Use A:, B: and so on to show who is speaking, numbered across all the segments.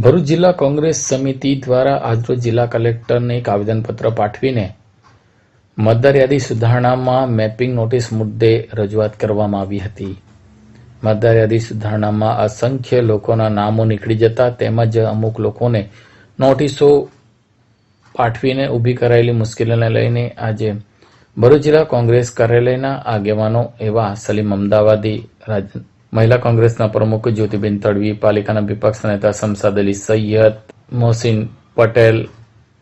A: ભરૂચ જિલ્લા કોંગ્રેસ સમિતિ દ્વારા આજરોજ જિલ્લા કલેક્ટરને એક આવેદનપત્ર પાઠવીને મતદાર યાદી સુધારણામાં મેપિંગ નોટિસ મુદ્દે રજૂઆત કરવામાં આવી હતી. મતદાર યાદી સુધારણામાં અસંખ્ય લોકોના નામો નીકળી જતા તેમજ અમુક લોકોને નોટિસો પાઠવીને ઊભી કરાયેલી મુશ્કેલીને લઈને આજે ભરૂચ જિલ્લા કોંગ્રેસ કાર્યાલયના આગેવાનો એવા સલીમ અમદાવાદી રાજ- મહિલા કોંગ્રેસના પ્રમુખ જ્યોતિબેન તડવી, પાલિકાના વિપક્ષ નેતા શમસાદ અલી સૈયદ, મોહસિન પટેલ,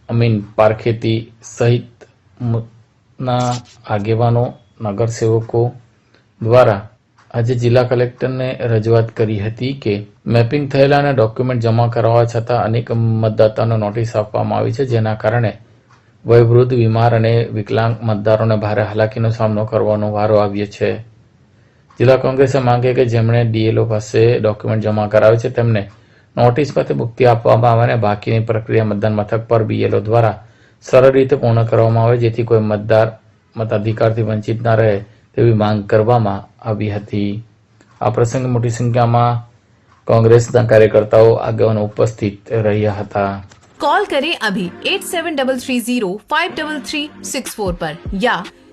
A: અમીન પારખેતી સહિત ના આગેવાનો, નગરસેવકો દ્વારા આજે જિલ્લા કલેક્ટરને રજૂઆત કરી હતી કે મેપિંગ થયેલા અને ડોક્યુમેન્ટ જમા કરાવવા છતાં અનેક મતદાતાનો નોટિસ આપવામાં આવી છે, જેના કારણે વયવૃદ્ધ, બીમાર અને વિકલાંગ મતદારોને ભારે હાલાકીનો સામનો કરવાનો વારો આવ્યો છે. જિલ્લા કોંગ્રેસે માંગે કે જેમણે ડીએલઓ પાસે ડોક્યુમેન્ટ જમા કરાવે છે તેમને નોટિસ પરથી મુક્તિ આપવામાં આવે અને બાકીની પ્રક્રિયા મતદાન મથક પર બીએલઓ દ્વારા સરળ રીતે પૂર્ણ કરવામાં આવે જેથી કોઈ મતદાર મતાધિકારથી વંચિત ન રહે તેવી માંગ કરવામાં આવી હતી આ પ્રસંગે મોટી સંખ્યામાં કોંગ્રેસના કાર્યકર્તાઓ આગેવાનો ઉપસ્થિત રહ્યા હતા
B: कॉल करें अभी eight seven double three zero five double three six four पर या